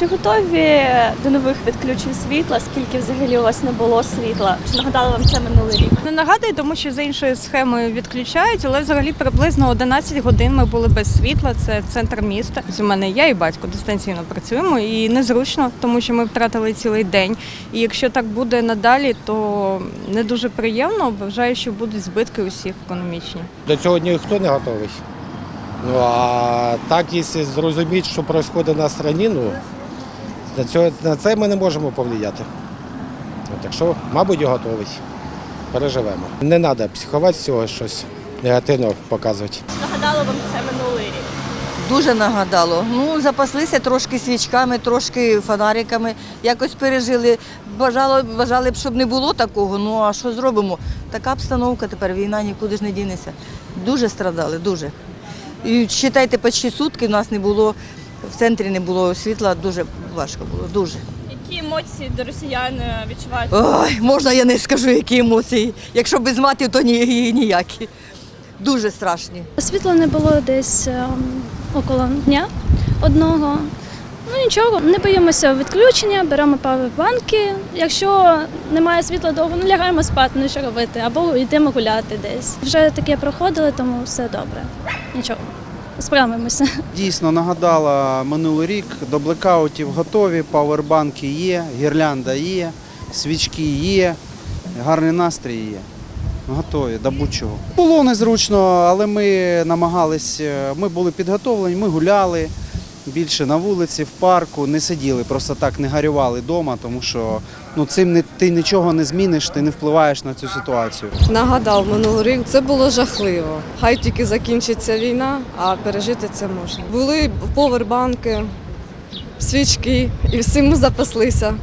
Чи готові до нових відключень світла? Скільки взагалі у вас не було світла? Чи нагадали вам це минулий рік? Не нагадую, тому що за іншою схемою відключають, але взагалі приблизно 11 годин ми були без світла. Це центр міста. У мене я і батько дистанційно працюємо і незручно, тому що ми втратили цілий день. І якщо так буде надалі, то не дуже приємно. Вважаю, що будуть збитки усіх економічні. До цього ніхто не готовий. Ну а так, якщо зрозуміти, що відбувається на країні, ну на, цього, на це ми не можемо повлияти. Так що, мабуть, готовий. Переживемо. Не треба психувати з цього щось негативно показувати. Чи нагадали вам це минулий рік? Дуже нагадало. Ну, запаслися трошки свічками, трошки фонариками, якось пережили. Бажало, бажали б, щоб не було такого. Ну а що зробимо? Така обстановка тепер, війна нікуди ж не дінеться. Дуже страдали, дуже. І вважайте, почти сутки в нас не було, в центрі не було світла, дуже важко було, дуже. Які емоції до росіян е, відчуваєте? Ой, можна я не скажу, які емоції. Якщо без матів, то ні, ніякі. Дуже страшні. Світла не було десь ем, около дня одного. Ну нічого, не боїмося відключення, беремо павербанки. Якщо немає світла довго, ну лягаємо спати, ну що робити, або йдемо гуляти десь. Вже таке проходили, тому все добре. Нічого, справимося. Дійсно нагадала минулий рік. До блекаутів готові, павербанки є, гірлянда є, свічки є, гарний настрій є. Готові до будь-чого. Було незручно, але ми намагались, е, ми були підготовлені, ми гуляли більше на вулиці, в парку, не сиділи, просто так не гарювали вдома, тому що ну, цим не, ти нічого не зміниш, ти не впливаєш на цю ситуацію. Нагадав минулий рік, це було жахливо. Хай тільки закінчиться війна, а пережити це можна. Були повербанки, свічки, і всім ми запаслися.